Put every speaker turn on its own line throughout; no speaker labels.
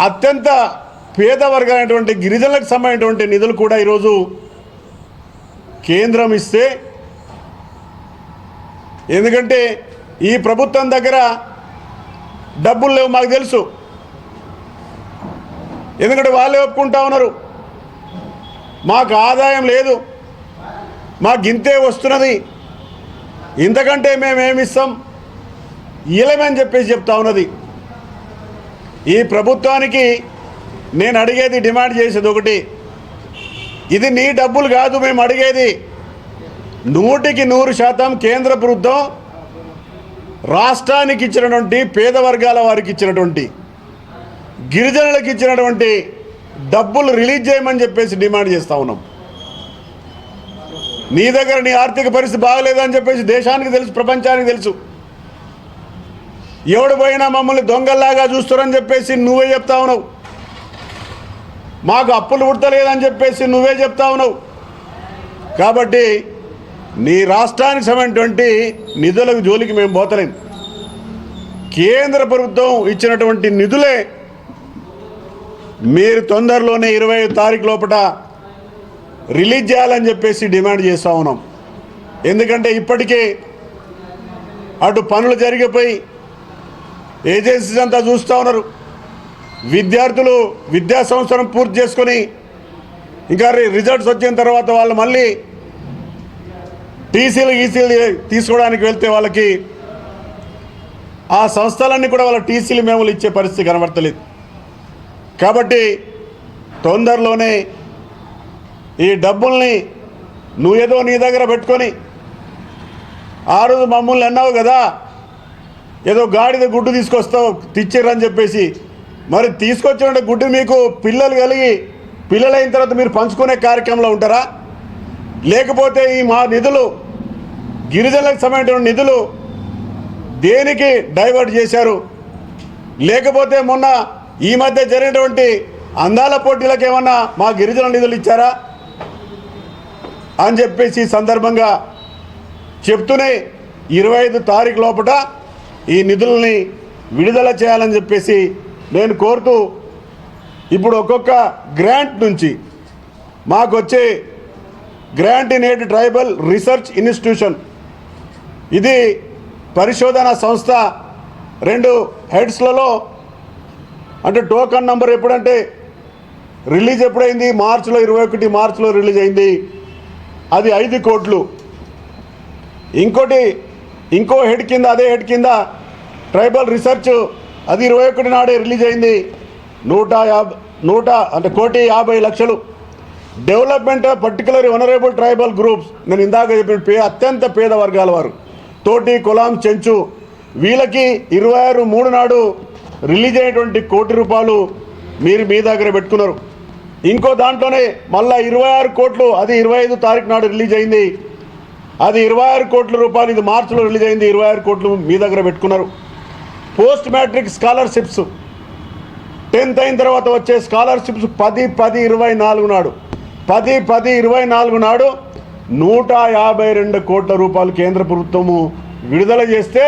అత్యంత పేద వర్గమైనటువంటి గిరిజనులకు సంబంధించినటువంటి నిధులు కూడా ఈరోజు కేంద్రం ఇస్తే ఎందుకంటే ఈ ప్రభుత్వం దగ్గర డబ్బులు లేవు మాకు తెలుసు. ఎందుకంటే వాళ్ళే ఒప్పుకుంటా ఉన్నారు. మాకు ఆదాయం లేదు. మాకు ఇంతే వస్తున్నది. ఇంతకంటే మేమేమిస్తాం ఇలమని చెప్పేసి చెప్తా ఉన్నది. ఈ ప్రభుత్వానికి నేను అడిగేది డిమాండ్ చేసేది ఒకటి. ఇది నీ డబ్బులు కాదు మేము అడిగేది. నూటికి నూరు శాతం కేంద్ర ప్రభుత్వం రాష్ట్రానికి ఇచ్చినటువంటి పేద వర్గాల వారికి ఇచ్చినటువంటి గిరిజనులకు ఇచ్చినటువంటి డబ్బులు రిలీజ్ చేయమని చెప్పేసి డిమాండ్ చేస్తా ఉన్నాం. నీ దగ్గర నీ ఆర్థిక పరిస్థితి బాగలేదని చెప్పేసి దేశానికి తెలుసు ప్రపంచానికి తెలుసు. ఎవడు పోయినా మమ్మల్ని దొంగల్లాగా చూస్తారని చెప్పేసి నువ్వే చెప్తా ఉన్నావు. మాకు అప్పులు పుట్టలేదని చెప్పేసి నువ్వే చెప్తా ఉన్నావు. కాబట్టి నీ రాష్ట్రానికి సమటువంటి నిధులకు జోలికి మేము పోతలేం. కేంద్ర ప్రభుత్వం ఇచ్చినటువంటి నిధులే మీరు తొందరలోనే ఇరవై తారీఖు లోపల రిలీజ్ చేయాలని చెప్పేసి డిమాండ్ చేస్తూ ఉన్నాం. ఎందుకంటే ఇప్పటికే అటు పనులు జరిగిపోయి ఏజెన్సీస్ అంతా చూస్తూ ఉన్నారు. విద్యార్థులు విద్యా సంవత్సరం పూర్తి చేసుకొని ఇంకా రిజల్ట్స్ వచ్చిన తర్వాత వాళ్ళు మళ్ళీ టీసీలు ఈసీలు తీసుకోవడానికి వెళ్తే వాళ్ళకి ఆ సంస్థలన్నీ కూడా వాళ్ళ టీసీలు మేములు ఇచ్చే పరిస్థితి కనబడతలేదు. కాబట్టి తొందరలోనే ఈ డబ్బుల్ని నువ్వేదో నీ దగ్గర పెట్టుకొని ఆ రోజు మమ్మల్ని అన్నావు కదా ఏదో గాడిద గుడ్డు తీసుకొస్తావు తెచ్చిర్రని చెప్పేసి. మరి తీసుకొచ్చిన గుడ్డు మీకు పిల్లలు కలిగి పిల్లలైన తర్వాత మీరు పంచుకునే కార్యక్రమంలో ఉంటారా? లేకపోతే ఈ మా నిధులు గిరిజనులకు సంబంధించిన నిధులు దేనికి డైవర్ట్ చేశారు? లేకపోతే మొన్న ఈ మధ్య జరిగినటువంటి అందాల పోటీలకు ఏమన్నా మా గిరిజన నిధులు ఇచ్చారా? అని చెప్పేసి సందర్భంగా చెప్తూనే ఇరవై ఐదు తారీఖు లోపల ఈ నిధుల్ని విడుదల చేయాలని చెప్పేసి నేను కోరుతూ ఇప్పుడు ఒక్కొక్క గ్రాంట్ నుంచి మాకు వచ్చే grant in aid tribal research institution ఇది పరిశోధన సంస్థ రెండు హెడ్స్లలో అంటే టోకన్ నంబర్ ఎప్పుడంటే రిలీజ్ ఎప్పుడైంది? మార్చిలో ఇరవై ఒకటి మార్చిలో రిలీజ్ అయింది. అది ఐదు కోట్లు. ఇంకోటి ఇంకో హెడ్ కింద అదే హెడ్ కింద ట్రైబల్ రీసెర్చ్ అది ఇరవై ఒకటి నాడే రిలీజ్ అయింది. నూట యాభై నూట అంటే కోటి యాభై లక్షలు. Development particular vulnerable tribal groups. నేను ఇందాక చెప్పిన పే అత్యంత పేద వర్గాల వారు. తోటి కులాం చెంచు. వీళ్ళకి ఇరవై ఆరు మూడు నాడు రిలీజ్ అయినటువంటి కోటి రూపాయలు మీరు మీ దగ్గర పెట్టుకున్నారు. ఇంకో దాంట్లోనే మళ్ళీ ఇరవై ఆరు కోట్లు అది ఇరవై ఐదు తారీఖు నాడు రిలీజ్ అయింది. అది ఇరవై ఆరు కోట్ల రూపాయలు ఇది మార్చిలో రిలీజ్ అయింది ఇరవై ఆరు కోట్లు మీ దగ్గర పెట్టుకున్నారు. పోస్ట్ మ్యాట్రిక్ స్కాలర్షిప్స్ టెన్త్ అయిన తర్వాత వచ్చే స్కాలర్షిప్స్ పది పది ఇరవై నాలుగు నాడు. పది పది ఇరవై నాలుగు నాడు నూట యాభై రెండు కోట్ల రూపాయలు కేంద్ర ప్రభుత్వము విడుదల చేస్తే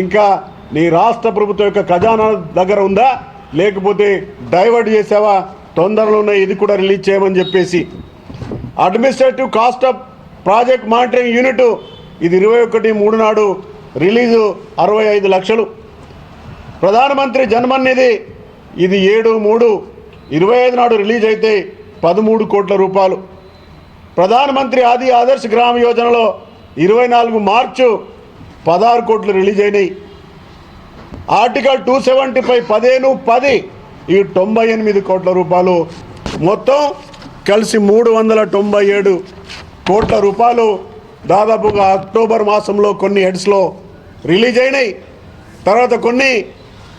ఇంకా నీ రాష్ట్ర ప్రభుత్వం యొక్క ఖజానా దగ్గర ఉందా? లేకపోతే డైవర్ట్ చేసావా? తొందరలోనే ఇది కూడా రిలీజ్ చేయమని చెప్పేసి. Administrative cost of project monitoring unit ఇది ఇరవై ఒకటి మూడు నాడు రిలీజు అరవై ఐదు లక్షలు. ప్రధానమంత్రి జన్మన్ నిధి ఇది ఏడు మూడు ఇరవై ఐదు నాడు రిలీజ్ అయితే పదమూడు కోట్ల రూపాయలు. ప్రధానమంత్రి ఆది ఆదర్శ్ గ్రామ యోజనలో ఇరవై నాలుగు మార్చు పదహారు కోట్లు రిలీజ్ అయినాయి. ఆర్టికల్ టూ సెవెంటీపై పదిహేను పది ఈ తొంభై ఎనిమిది కోట్ల రూపాయలు. మొత్తం కలిసి మూడు వందల తొంభై ఏడు కోట్ల రూపాయలు దాదాపుగా అక్టోబర్ మాసంలో కొన్ని హెడ్స్లో రిలీజ్ అయినాయి. తర్వాత కొన్ని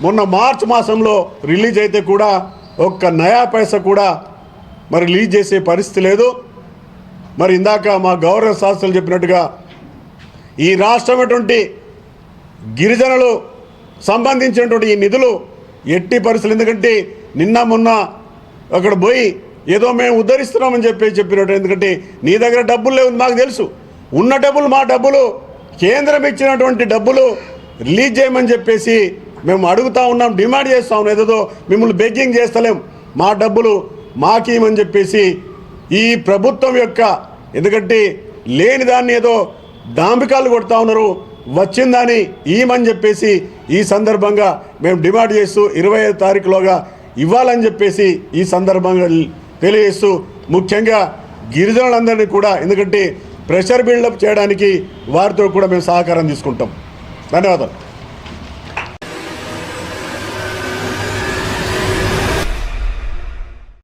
మొన్న మార్చ్ మాసంలో రిలీజ్ అయితే కూడా ఒక్క నయా పైసా కూడా మరి రిలీజ్ చేసే పరిస్థితి లేదు. మరి ఇందాక మా గౌరవ శాస్త్రులు చెప్పినట్టుగా ఈ రాష్ట్రమైనటువంటి గిరిజనులు సంబంధించినటువంటి ఈ నిధులు ఎట్టి పరిస్థితులు. ఎందుకంటే నిన్న మొన్న అక్కడ పోయి ఏదో మేము ఉద్ధరిస్తున్నామని చెప్పి చెప్పినట్టు. ఎందుకంటే నీ దగ్గర డబ్బులు లేవు మాకు తెలుసు. ఉన్న డబ్బులు మా డబ్బులు. కేంద్రం ఇచ్చినటువంటి డబ్బులు రిలీజ్ చేయమని చెప్పేసి మేము అడుగుతా ఉన్నాం డిమాండ్ చేస్తా ఉన్నాం. ఏదో మిమ్మల్ని బెగ్గింగ్ చేస్తలేం. మా డబ్బులు మాకేమని చెప్పేసి ఈ ప్రభుత్వం యొక్క ఎందుకంటే లేని దాన్ని ఏదో డాంబికాలు కొడతా ఉన్నారు. వచ్చిందని ఈమని చెప్పేసి ఈ సందర్భంగా మేము డిమాండ్ చేస్తూ ఇరవై ఐదు తారీఖులోగా ఇవ్వాలని చెప్పేసి ఈ సందర్భంగా తెలియజేస్తూ ముఖ్యంగా గిరిజనులందరినీ కూడా ఎందుకంటే ప్రెషర్ బిల్డప్ చేయడానికి వారితో కూడా మేము సహకారం తీసుకుంటాం. ధన్యవాదాలు.